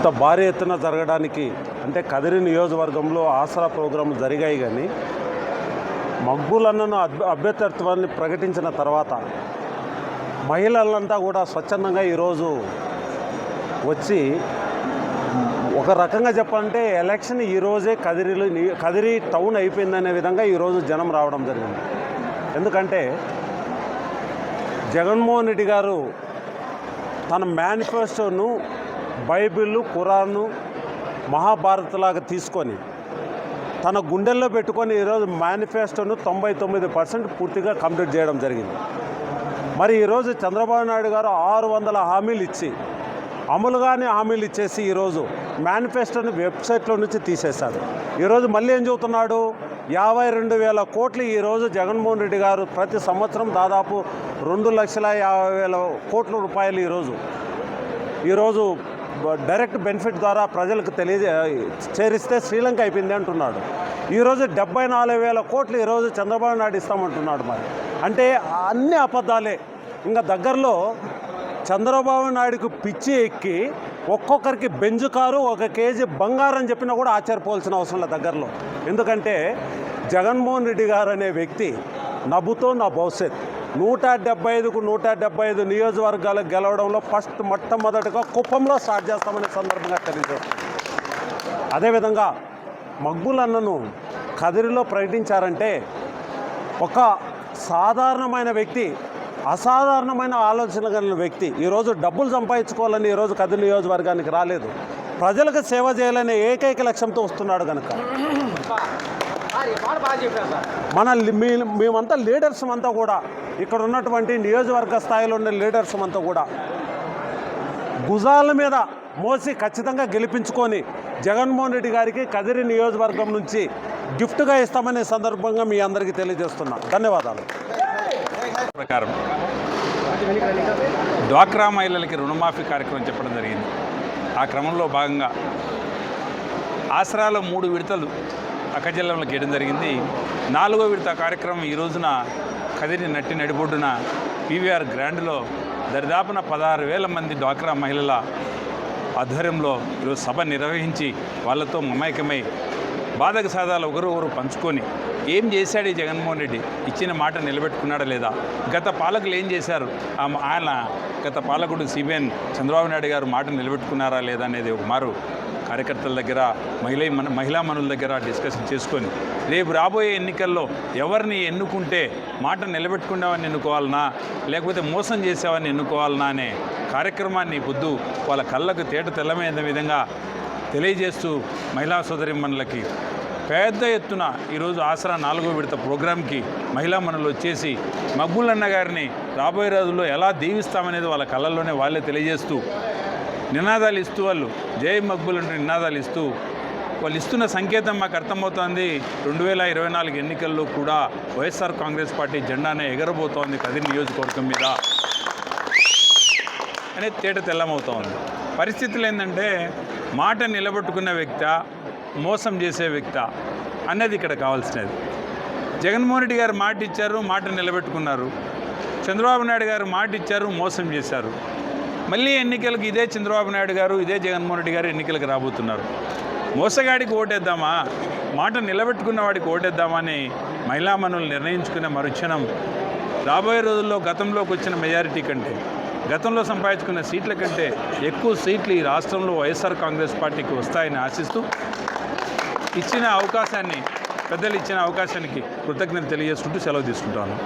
ఇంత భారీ ఎత్తున జరగడానికి అంటే కదిరి నియోజకవర్గంలో ఆసరా ప్రోగ్రాంలు జరిగాయి కానీ మగ్గులన్నను అభ్య అభ్యర్థిత్వాన్ని ప్రకటించిన తర్వాత మహిళలంతా కూడా స్వచ్ఛందంగా ఈరోజు వచ్చి ఒక రకంగా చెప్పాలంటే ఎలక్షన్ ఈరోజే కదిరిలో కదిరి టౌన్ అయిపోయిందనే విధంగా ఈరోజు జనం రావడం జరిగింది. ఎందుకంటే జగన్మోహన్ రెడ్డి గారు తన మేనిఫెస్టోను బైబిల్ ఖురాను మహాభారత్లాగా తీసుకొని తన గుండెల్లో పెట్టుకొని ఈరోజు మేనిఫెస్టోను తొంభై తొమ్మిది పర్సెంట్ పూర్తిగా కంప్లీట్ చేయడం జరిగింది. మరి ఈరోజు చంద్రబాబు నాయుడు గారు ఆరు వందల హామీలు ఇచ్చి అమలుగానే హామీలు ఇచ్చేసి ఈరోజు మేనిఫెస్టోని వెబ్సైట్లో నుంచి తీసేశాడు ఈరోజు మళ్ళీ ఏం చెబుతున్నాడు? యాభై రెండు వేల కోట్లు ఈరోజు జగన్మోహన్ రెడ్డి గారు ప్రతి సంవత్సరం దాదాపు రెండు లక్షల యాభై వేల కోట్ల రూపాయలు ఈరోజు. ఈరోజు డైరెక్ట్ బెనిఫిట్ ద్వారా ప్రజలకు తెలియజే చేరిస్తే శ్రీలంక అయిపోయింది అంటున్నాడు. ఈరోజు డెబ్బై నాలుగు వేల కోట్లు ఈరోజు చంద్రబాబు నాయుడు ఇస్తామంటున్నాడు మరి. అంటే అన్ని అబద్ధాలే. ఇంకా దగ్గరలో చంద్రబాబు నాయుడుకు పిచ్చి ఎక్కి ఒక్కొక్కరికి బెంజు కారు ఒక కేజీ బంగారం చెప్పినా కూడా ఆశ్చర్యపోవాల్సిన అవసరం లేదు దగ్గరలో. ఎందుకంటే జగన్మోహన్ రెడ్డి గారు అనే వ్యక్తి నవ్వుతో నా భవిష్యత్. నూట డెబ్బై ఐదుకు నూట డెబ్బై ఐదు నియోజకవర్గాలకు గెలవడంలో ఫస్ట్ మొట్టమొదటిగా కుప్పంలో స్టార్ట్ చేస్తామనే సందర్భంగా తెలియజేస్తాం. అదేవిధంగా మగ్గులన్నను కదిరిలో ప్రకటించారంటే ఒక సాధారణమైన వ్యక్తి అసాధారణమైన ఆలోచన కలిగిన వ్యక్తి ఈరోజు డబ్బులు సంపాదించుకోవాలని ఈరోజు కదిరి నియోజకవర్గానికి రాలేదు. ప్రజలకు సేవ చేయాలనే ఏకైక లక్ష్యంతో వస్తున్నాడు కనుక మన మీ మేమంతా లీడర్స్ అంతా కూడా ఇక్కడ ఉన్నటువంటి నియోజకవర్గ స్థాయిలో ఉన్న లీడర్స్ అంతా కూడా భుజాల మీద మోసి ఖచ్చితంగా గెలిపించుకొని జగన్మోహన్ రెడ్డి గారికి కదిరి నియోజకవర్గం నుంచి గిఫ్ట్గా ఇస్తామనే సందర్భంగా మీ అందరికీ తెలియజేస్తున్నా. ధన్యవాదాలు. ప్రకారం డ్వాక్రా మహిళలకి రుణమాఫీ కార్యక్రమం చెప్పడం జరిగింది. ఆ క్రమంలో భాగంగా ఆసరాలో మూడు విడతలు అక్కజిల్లంలో గీయడం జరిగింది. నాలుగో విడత కార్యక్రమం ఈ రోజున కదిరి నట్టి నడిబొడ్డున పీవీఆర్ గ్రాండ్లో దరిదాపున పదహారు వేల మంది డ్వాక్రా మహిళల ఆధ్వర్యంలో ఈరోజు సభ నిర్వహించి వాళ్ళతో మమైకమై బాధక సాధాలు ఒకరు పంచుకొని ఏం చేశాడు ఈ జగన్మోహన్ రెడ్డి? ఇచ్చిన మాట నిలబెట్టుకున్నాడా లేదా? గత పాలకులు ఏం చేశారు? ఆ ఆయన గత పాలకుడు సిబిఎన్ చంద్రబాబు నాయుడు గారు మాట నిలబెట్టుకున్నారా లేదా అనేది ఒక మారు కార్యకర్తల దగ్గర మహిళ మన మహిళా మనుల దగ్గర డిస్కషన్ చేసుకొని రేపు రాబోయే ఎన్నికల్లో ఎవరిని ఎన్నుకుంటే మాట నిలబెట్టుకున్నావని ఎన్నుకోవాలనా? లేకపోతే మోసం చేసావని ఎన్నుకోవాలనా అనే కార్యక్రమాన్ని పొద్దు వాళ్ళ కళ్ళకు తేట తెల్లమైన విధంగా తెలియజేస్తూ మహిళా సోదరిమణులకి పెద్ద ఎత్తున ఈరోజు ఆసరా నాలుగో విడత ప్రోగ్రాంకి మహిళా మనులు వచ్చేసి మగ్బుల్ గారిని రాబోయే రోజుల్లో ఎలా దీవిస్తామనేది వాళ్ళ కళ్ళల్లోనే వాళ్ళే తెలియజేస్తూ నినాదాలు ఇస్తూ వాళ్ళు. జై మక్బుల్ అంటూ నినాదాలు ఇస్తూ వాళ్ళు ఇస్తున్న సంకేతం మాకు అర్థమవుతోంది. రెండు వేల ఇరవై నాలుగు ఎన్నికల్లో కూడా వైఎస్ఆర్ కాంగ్రెస్ పార్టీ జెండానే ఎగరబోతోంది కదిరి నియోజకవర్గం మీద. అనేది తేట తెల్లమవుతోంది. పరిస్థితులు ఏంటంటే మాట నిలబెట్టుకున్న వ్యక్త మోసం చేసే వ్యక్త అన్నది ఇక్కడ కావాల్సినది. జగన్మోహన్ రెడ్డి గారు మాట ఇచ్చారు మాట నిలబెట్టుకున్నారు. చంద్రబాబు నాయుడు గారు మాట ఇచ్చారు మోసం చేశారు. మళ్ళీ ఎన్నికలకు ఇదే చంద్రబాబు నాయుడు గారు ఇదే జగన్మోహన్ రెడ్డి గారు ఎన్నికలకు రాబోతున్నారు. మోసగాడికి ఓటేద్దామా? మాట నిలబెట్టుకున్న వాడికి ఓటేద్దామా అని మహిళామణులు నిర్ణయించుకునే మరుక్షణం రాబోయే రోజుల్లో గతంలోకి వచ్చిన మెజారిటీ కంటే గతంలో సంపాదించుకున్న సీట్ల కంటే ఎక్కువ సీట్లు ఈ రాష్ట్రంలో వైఎస్ఆర్ కాంగ్రెస్ పార్టీకి వస్తాయని ఆశిస్తూ ఇచ్చిన అవకాశాన్ని పెద్దలు ఇచ్చిన అవకాశానికి కృతజ్ఞత తెలియజేసుకుంటూ సెలవు తీసుకుంటాను